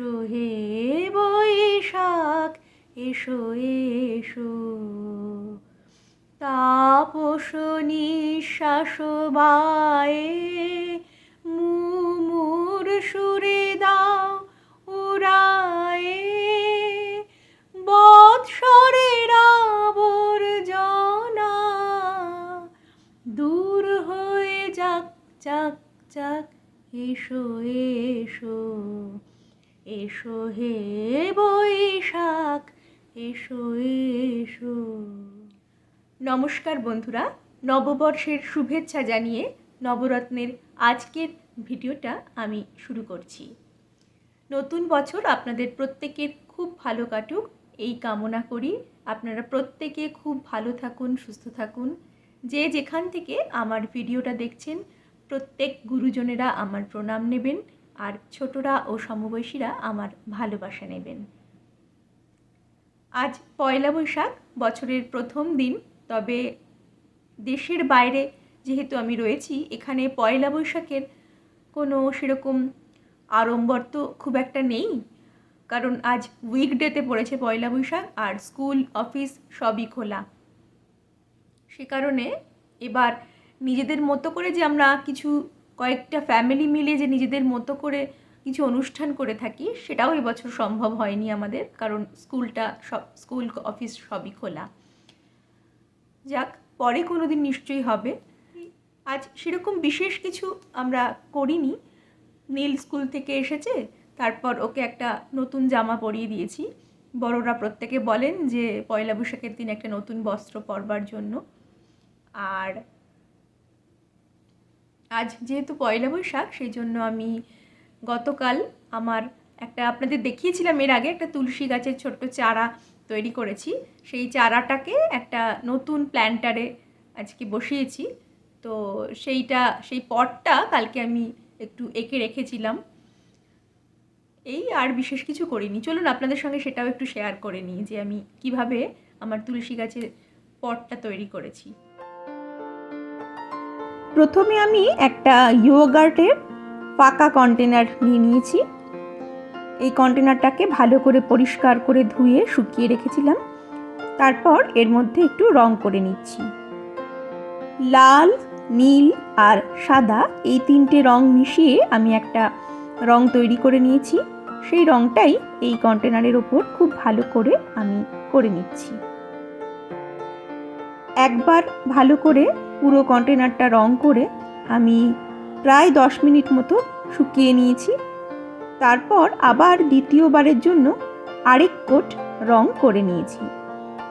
এসো হে বৈশাখ, এসো এসো। তাপস নিঃশ্বাস বায়ে, মুমুর সুরে দাও উড়ায়ে। বৎসরের আবর্জনা দূর হয়ে যাক যাক যাক, এসো এসো। এসো হে বৈশাখ, এসো এসো। নমস্কার বন্ধুরা, নববর্ষের শুভেচ্ছা জানিয়ে নবরত্নের আজকের ভিডিওটা আমি শুরু করছি। নতুন বছর আপনাদের প্রত্যেকের খুব ভালো কাটুক, এই কামনা করি। আপনারা প্রত্যেকে খুব ভালো থাকুন, সুস্থ থাকুন। যে যেখান থেকে আমার ভিডিওটা দেখছেন, প্রত্যেক গুরুজনেরা আমার প্রণাম নেবেন। আর ছোটরা ও সমবয়সীরা আমার ভালোবাসা নেবেন। আজ পয়লা বৈশাখ, বছরের প্রথম দিন, তবে দেশের বাইরে যেহেতু আমি রয়েছি, এখানে পয়লা বৈশাখের কোনো সেরকম আড়ম্বর তো খুব একটা নেই, কারণ আজ উইকডেতে পড়েছে পয়লা বৈশাখ আর স্কুল অফিস সবই খোলা। সে কারণে এবার নিজেদের মতো করে যে আমরা কিছু কয়েকটা ফ্যামিলি মিলে যে নিজেদের মতো করে কিছু অনুষ্ঠান করে থাকি, সেটাও এবছর সম্ভব হয়নি আমাদের, কারণ স্কুলটা সব, স্কুল অফিস সবই খোলা। যাক, পরে কোনো দিন নিশ্চয়ই হবে। আজ সেরকম বিশেষ কিছু আমরা করিনি। নীল স্কুল থেকে এসেছে, তারপর ওকে একটা নতুন জামা পরিয়ে দিয়েছি। বড়রা প্রত্যেকে বলেন যে পয়লা বৈশাখের দিন একটা নতুন বস্ত্র পরবার জন্য। আর আজ যেহেতু পয়লা বৈশাখ সেই জন্য আমি গতকাল আমার একটা আপনাদের দেখিয়েছিলাম এর আগে একটা তুলসী গাছের ছোট্ট চারা তৈরি করেছি। সেই চারাটাকে একটা নতুন প্ল্যান্টারে আজকে বসিয়েছি। তো সেইটা, সেই পটটা কালকে আমি একটু এঁকে রেখেছিলাম। এই আর বিশেষ কিছু করিনি। চলুন আপনাদের সঙ্গে সেটাও একটু শেয়ার করে নিই যে আমি কীভাবে আমার তুলসী গাছের পটটা তৈরি করেছি। প্রথমে আমি একটা ইয়োগার্টের ফাঁকা কন্টেনার নিয়ে নিয়েছি। এই কন্টেনারটাকে ভালো করে পরিষ্কার করে ধুয়ে শুকিয়ে রেখেছিলাম। তারপর এর মধ্যে একটু রং করে নিচ্ছি। লাল, নীল আর সাদা এই তিনটে রং মিশিয়ে আমি একটা রং তৈরি করে নিয়েছি। সেই রংটাই এই কন্টেনারের ওপর খুব ভালো করে আমি করে নিচ্ছি। একবার ভালো করে পুরো কন্টেনারটা রং করে আমি প্রায় দশ মিনিট মতো শুকিয়ে নিয়েছি। তারপর আবার দ্বিতীয়বারের জন্য আরেক কোট রং করে নিয়েছি।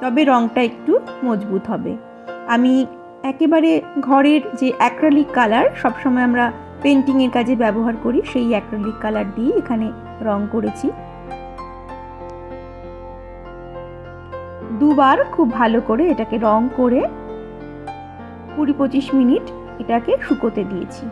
তবে রংটা একটু মজবুত হবে। আমি একেবারে ঘরের যে অ্যাক্রালিক কালার সবসময় আমরা পেন্টিংয়ের কাজে ব্যবহার করি, সেই অ্যাক্রালিক কালার দিয়ে এখানে রং করেছি। দুবার খুব ভালো করে এটাকে রং করে কুড়ি পঁচিশ মিনিট এটাকে শুকোতে দিয়েছি।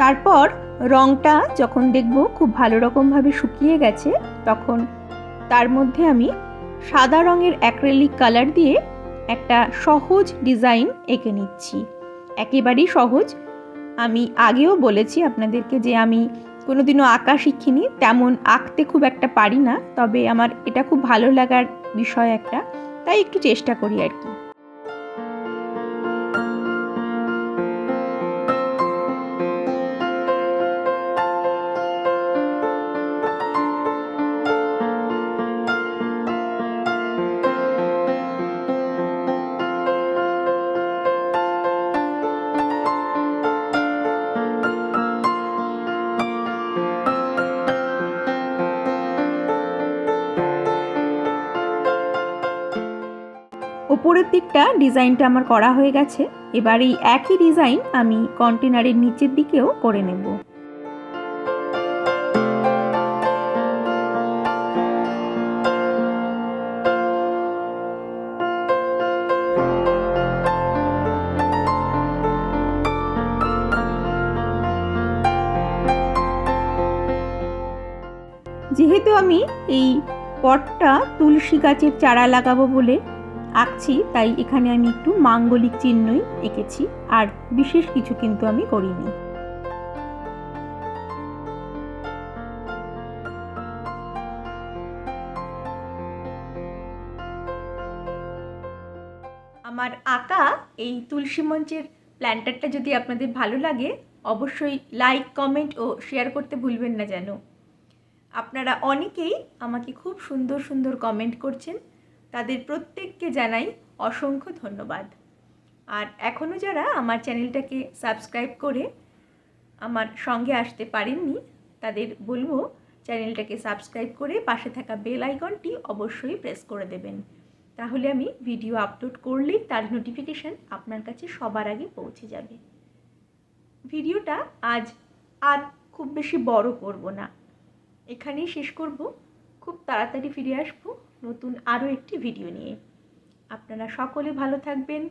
তারপর রংটা যখন দেখব খুব ভালো রকমভাবে শুকিয়ে গেছে, তখন তার মধ্যে আমি সাদা রঙের অ্যাক্রেলিক কালার দিয়ে একটা সহজ ডিজাইন এঁকে নিচ্ছি। একেবারেই সহজ আমি আগেও বলেছি আপনাদেরকে যে আমি কোনোদিনও আঁকা শিখিনি, তেমন আঁকতে খুব একটা পারি না, তবে আমার এটা খুব ভালো লাগার বিষয় একটা, তাই একটু চেষ্টা করি আর কি। ওপরের দিকটা ডিজাইনটা আমার করা হয়ে গেছে। এবার এই একই ডিজাইন আমি কন্টেনারের নিচের দিকেও করে নেব। যেহেতু আমি এই পটটা তুলসী গাছের চারা লাগাবো বলে আঁকছি, তাই এখানে আমি একটু মাঙ্গলিক চিহ্নই এঁকেছি, আর বিশেষ কিছু কিন্তু আমি করিনি। আমার আঁকা এই তুলসী মঞ্চের প্ল্যান্টারটা যদি আপনাদের ভালো লাগে, অবশ্যই লাইক, কমেন্ট ও শেয়ার করতে ভুলবেন না যেন। আপনারা অনেকেই আমাকে খুব সুন্দর সুন্দর কমেন্ট করছেন। তাদের প্রত্যেককে জানাই অসংখ্য ধন্যবাদ। আর এখনও যারা আমার চ্যানেলটাকে সাবস্ক্রাইব করে আমার সঙ্গে আসতে পারেননি, তাদের বলব চ্যানেলটাকে সাবস্ক্রাইব করে পাশে থাকা বেল আইকনটি অবশ্যই প্রেস করে দেবেন। তাহলে আমি ভিডিও আপলোড করলেই তার নোটিফিকেশান আপনার কাছে সবার আগে পৌঁছে যাবে। ভিডিওটা আজ আর খুব বেশি বড় করব না। এখানেই শেষ করব। খুব তাড়াতাড়ি ফিরে আসব। নতুন আরও একটি ভিডিও নিয়ে। আপনারা সকলে ভালো থাকবেন,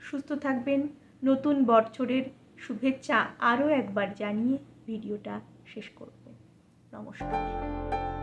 সুস্থ থাকবেন। নতুন বছরের শুভেচ্ছা আরও একবার জানিয়ে ভিডিওটা শেষ করব। নমস্কার।